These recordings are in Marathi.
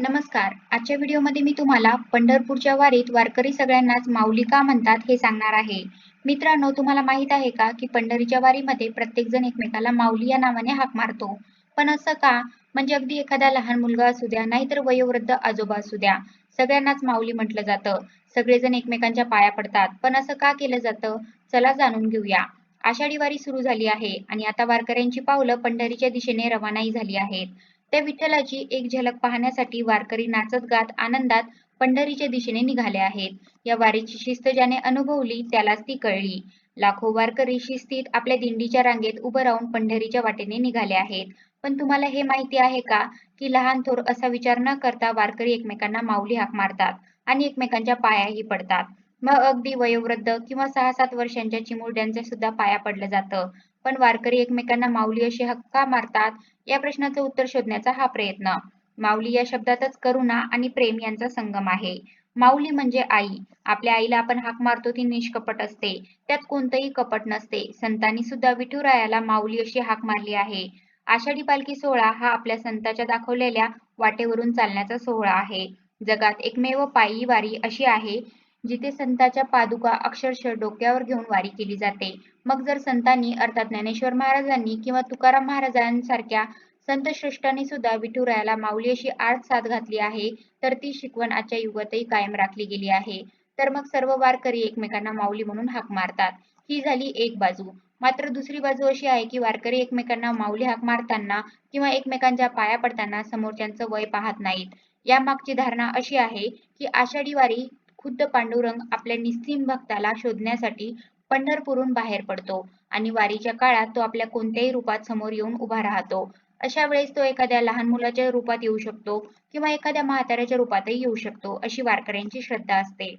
नमस्कार. आजच्या व्हिडिओमध्ये मी तुम्हाला पंढरपूरच्या वारीत वारकरी सगळ्यांनाच माऊली का म्हणतात हे सांगणार आहे. मित्रांनो तुम्हाला माहीत आहे का की पंढरीच्या वारीमध्ये प्रत्येकजण एकमेकाला माऊली या नावाने हाक मारतो. पण असं का? म्हणजे अगदी एखादा लहान मुलगा असू द्या नाहीतर वयोवृद्ध आजोबा असू द्या सगळ्यांनाच माऊली म्हटलं जातं. सगळेजण एकमेकांच्या पाया पडतात. पण असं का केलं जातं? चला जाणून घेऊया. आषाढी वारी सुरू झाली आहे आणि आता वारकऱ्यांची पावलं पंढरीच्या दिशेने रवानाही झाली आहेत. त्या विठ्ठलाची एक झलक पाहण्यासाठी वारकरी नाचत गात आनंदात पंढरीच्या दिशेने निघाले आहेत. या वारीची शिस्त ज्याने अनुभवली त्यालाच ती कळली. लाखो वारकरी शिस्तीत आपल्या दिंडीच्या रांगेत उभं राहून पंढरीच्या वाटेने निघाले आहेत. पण तुम्हाला हे माहिती आहे का की लहान थोर असा विचार न करता वारकरी एकमेकांना माऊली हाक मारतात आणि एकमेकांच्या पायाही पडतात. मग अगदी वयोवृद्ध किंवा सहा सात वर्षांच्या चिमुरड्यांच्या सुद्धा पाया पडलं जातं. पण वारकरी एकमेकांना माऊली अशी हक्का का मारतात या प्रश्नाचं उत्तर शोधण्याचा हा प्रयत्न. माऊली या शब्दातच करुणा आणि प्रेम यांचा संगम आहे. माऊली म्हणजे आई. आपल्या आईला आपण हाक मारतो ती निष्कपट असते. त्यात कोणतंही कपट नसते. संतांनी सुद्धा विठुरायाला माऊली अशी हाक मारली आहे. आषाढी पालखी सोहळा हा आपल्या संताच्या दाखवलेल्या वाटेवरून चालण्याचा सोहळा आहे. जगात एकमेव पायी वारी अशी आहे जिथे संताच्या पादुका अक्षरशः डोक्यावर घेऊन वारी केली जाते. मग जर संतांनी अर्थात ज्ञानेश्वर महाराजांनी किंवा तुकाराम महाराजांसारख्या संत श्रेष्ठांनी सुद्धा विठुरायाला माऊली अशी आठ साथ घातली आहे तर ती शिकवण आजच्या युगातही कायम राखली गेली आहे. तर मग सर्व वारकरी एकमेकांना माऊली म्हणून हाक मारतात. ही झाली एक बाजू. मात्र दुसरी बाजू अशी आहे की वारकरी एकमेकांना माऊली हाक मारताना किंवा एकमेकांच्या पाया पडताना समोरच्यांचं वय पाहत नाहीत. या मागची धारणा अशी आहे की आषाढी वारी खुद्द पांडुरंग आपल्या निस्सीम भक्ताला शोधण्यासाठी पंढरपूरून बाहेर पडतो आणि वारीच्या काळात तो आपल्या कोणत्याही रूपात समोर येऊन उभा राहतो. अशा वेळेस तो एखाद्या लहान मुलाच्या रूपात येऊ शकतो किंवा एखाद्या म्हाताऱ्याच्या रूपातही येऊ शकतो अशी वारकऱ्यांची श्रद्धा असते.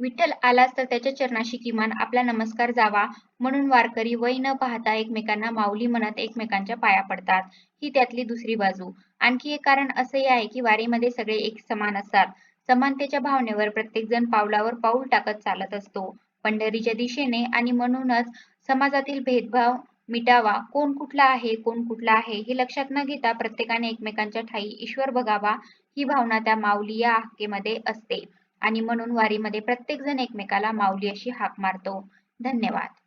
विठ्ठल आलास तर त्याच्या चरणाशी किमान आपला नमस्कार जावा म्हणून वारकरी वय न पाहता एकमेकांना माऊली म्हणत एकमेकांच्या पाया पडतात. ही त्यातली दुसरी बाजू. आणखी एक कारण असंही आहे की वारीमध्ये सगळे एक समान असतात. समानतेच्या भावनेवर प्रत्येक जण पावलावर पाऊल टाकत चालत असतो. पंढरीच्या दिशेने आणि म्हणूनच समाजातील भेदभाव मिटावा. कोण कुठला आहे कोण कुठला आहे हे लक्षात न घेता प्रत्येकाने एकमेकांच्या ठाई ईश्वर बघावा. ही भावना त्या माऊली या हाकेमध्ये असते. आणि म्हणून वारीमध्ये प्रत्येक जण एकमेकाला माऊली अशी हाक मारतो. धन्यवाद.